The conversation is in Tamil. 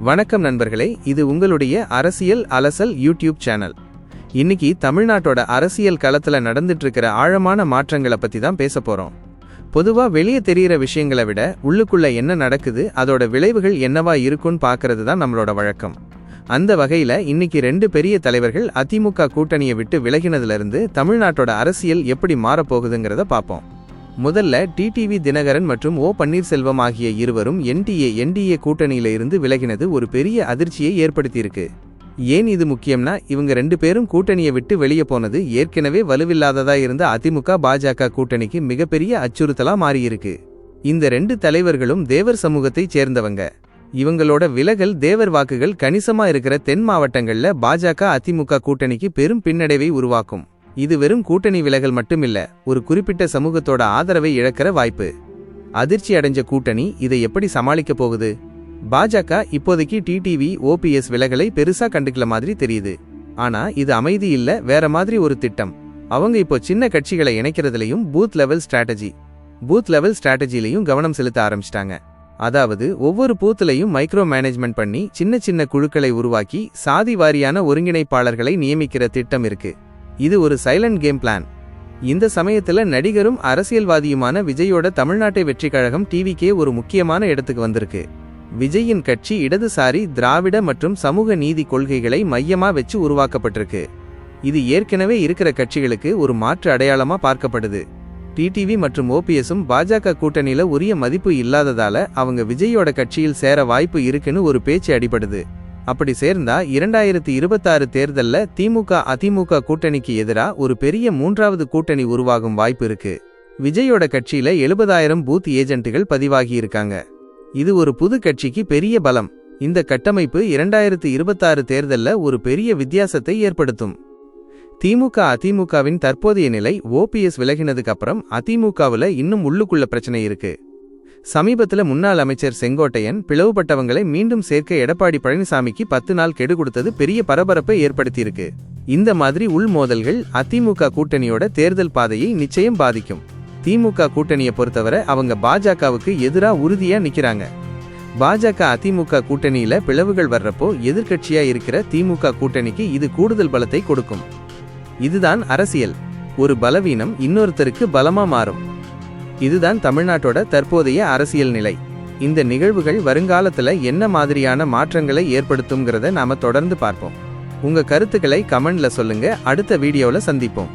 வணக்கம் நண்பர்களே இது உங்களுடைய அரசியல் அலசல் யூடியூப் சேனல். இன்னைக்கு தமிழ்நாட்டோட அரசியல் களத்தில் நடந்துட்டு இருக்கிற ஆழமான மாற்றங்களை பத்தி தான் பேச போறோம். பொதுவா வெளியே தெரியிற விஷயங்களை விட உள்ளுக்குள்ள என்ன நடக்குது அதோட விளைவுகள் என்னவா இருக்கும்னு பார்க்கறது தான் நம்மளோட வழக்கம். அந்த வகையில இன்னைக்கு ரெண்டு பெரிய தலைவர்கள் அதிமுக கூட்டணியை விட்டு விலகினதுல இருந்து தமிழ்நாட்டோட அரசியல் எப்படி மாறப்போகுதுங்கிறத பார்ப்போம் முதல்ல டிடிவி தினகரன் மற்றும் ஓ பன்னீர்செல்வம் ஆகிய இருவரும் என்டிஏ என்டிஏ கூட்டணியில இருந்து விலகினது ஒரு பெரிய அதிர்ச்சியை ஏற்படுத்தியிருக்கு. ஏன் இது முக்கியம்னா இவங்க ரெண்டு பேரும் கூட்டணியை விட்டு வெளியே போனது ஏற்கனவே வலுவில்லாததா இருந்த அதிமுக பாஜக கூட்டணிக்கு மிகப்பெரிய அச்சுறுத்தலா மாறியிருக்கு. இந்த ரெண்டு தலைவர்களும் தேவர் சமூகத்தைச் சேர்ந்தவங்க. இவங்களோட விலகல் தேவர் வாக்குகள் கணிசமா இருக்கிற தென் மாவட்டங்கள்ல பாஜக அதிமுக கூட்டணிக்கு பெரும் பின்னடைவை உருவாக்கும். இது வெறும் கூட்டணி விலகல் மட்டுமில்ல ஒரு குறிப்பிட்ட சமூகத்தோட ஆதரவை இழக்கிற வாய்ப்பு. அதிர்ச்சி அடைஞ்ச கூட்டணி இதை எப்படி சமாளிக்க போகுது? பாஜக இப்போதைக்கு டிடிவி ஓபிஎஸ் விலகலை பெருசா கண்டுக்கல மாதிரி தெரியுது. ஆனா இது அமைதி இல்ல வேற மாதிரி ஒரு திட்டம். அவங்க இப்போ சின்ன கட்சிகளை இணைக்கிறதுலயும் booth level strategy. Booth level ஸ்ட்ராட்டஜிலையும் கவனம் செலுத்த ஆரம்பிச்சிட்டாங்க. அதாவது ஒவ்வொரு பூத்துலையும் மைக்ரோ மேனேஜ்மெண்ட் பண்ணி சின்ன சின்ன குழுக்களை உருவாக்கி சாதி வாரியான ஒருங்கிணைப்பாளர்களை நியமிக்கிற திட்டம் இருக்கு. இது ஒரு சைலண்ட் கேம் பிளான். இந்த சமயத்தில் நடிகரும் அரசியல்வாதியுமான விஜயோட தமிழ்நாட்டை வெற்றி கழகம் டிவிக்கே ஒரு முக்கியமான இடத்துக்கு வந்திருக்கு. விஜயின் கட்சி இடதுசாரி திராவிட மற்றும் சமூக நீதி கொள்கைகளை மையமா வச்சு உருவாக்கப்பட்டிருக்கு. இது ஏற்கனவே இருக்கிற கட்சிகளுக்கு ஒரு மாற்று அடையாளமா பார்க்கப்படுது. டிடிவி மற்றும் ஓபிஎஸும் பாஜக கூட்டணியில உரிய மதிப்பு இல்லாததால அவங்க விஜயோட கட்சியில் சேர வாய்ப்பு இருக்குன்னு ஒரு பேச்சு அடிபடுது. அப்படி சேர்ந்தா இரண்டாயிரத்தி இருபத்தாறு தேர்தல்ல திமுக அதிமுக கூட்டணிக்கு எதிரா ஒரு பெரிய மூன்றாவது கூட்டணி உருவாகும் வாய்ப்பு இருக்கு. விஜயோட கட்சியில எழுபதாயிரம் பூத் ஏஜென்ட்டுகள் பதிவாகி இருக்காங்க இது ஒரு புது கட்சிக்கு பெரிய பலம். இந்த கட்டமைப்பு இரண்டாயிரத்தி இருபத்தாறு தேர்தல்ல ஒரு பெரிய வித்தியாசத்தை ஏற்படுத்தும். திமுக அதிமுகவின் தற்போதைய நிலை ஓபிஎஸ் விலகினதுக்கு அப்புறம் அதிமுகவில் இன்னும் உள்ளுக்குள்ள பிரச்சனை இருக்கு. சமீபத்தில் முன்னாள் அமைச்சர் செங்கோட்டையன் பிளவுபட்டவங்களை மீண்டும் சேர்க்க எடப்பாடி பழனிசாமிக்கு பத்து நாள் கெடு கொடுத்தது பெரிய பரபரப்பை ஏற்படுத்தியிருக்கு. இந்த மாதிரி உள்மோதல்கள் அதிமுக கூட்டணியோட தேர்தல் பாதையை நிச்சயம் பாதிக்கும். திமுக கூட்டணியை பொறுத்தவரை அவங்க பாஜகவுக்கு எதிராக உறுதியா நிக்கிறாங்க. பாஜக அதிமுக கூட்டணியில பிளவுகள் வர்றப்போ எதிர்கட்சியா இருக்கிற திமுக கூட்டணிக்கு இது கூடுதல் பலத்தை கொடுக்கும். இதுதான் அரசியல். ஒரு பலவீனம் இன்னொருத்தருக்கு பலமா மாறும். இதுதான் தமிழ்நாட்டோட தற்போதைய அரசியல் நிலை. இந்த நிகழ்வுகள் வருங்காலத்துல என்ன மாதிரியான மாற்றங்களை ஏற்படுத்தும்ங்கிறத நாம தொடர்ந்து பார்ப்போம். உங்க கருத்துக்களை கமெண்ட்ல சொல்லுங்க. அடுத்த வீடியோவில் சந்திப்போம்.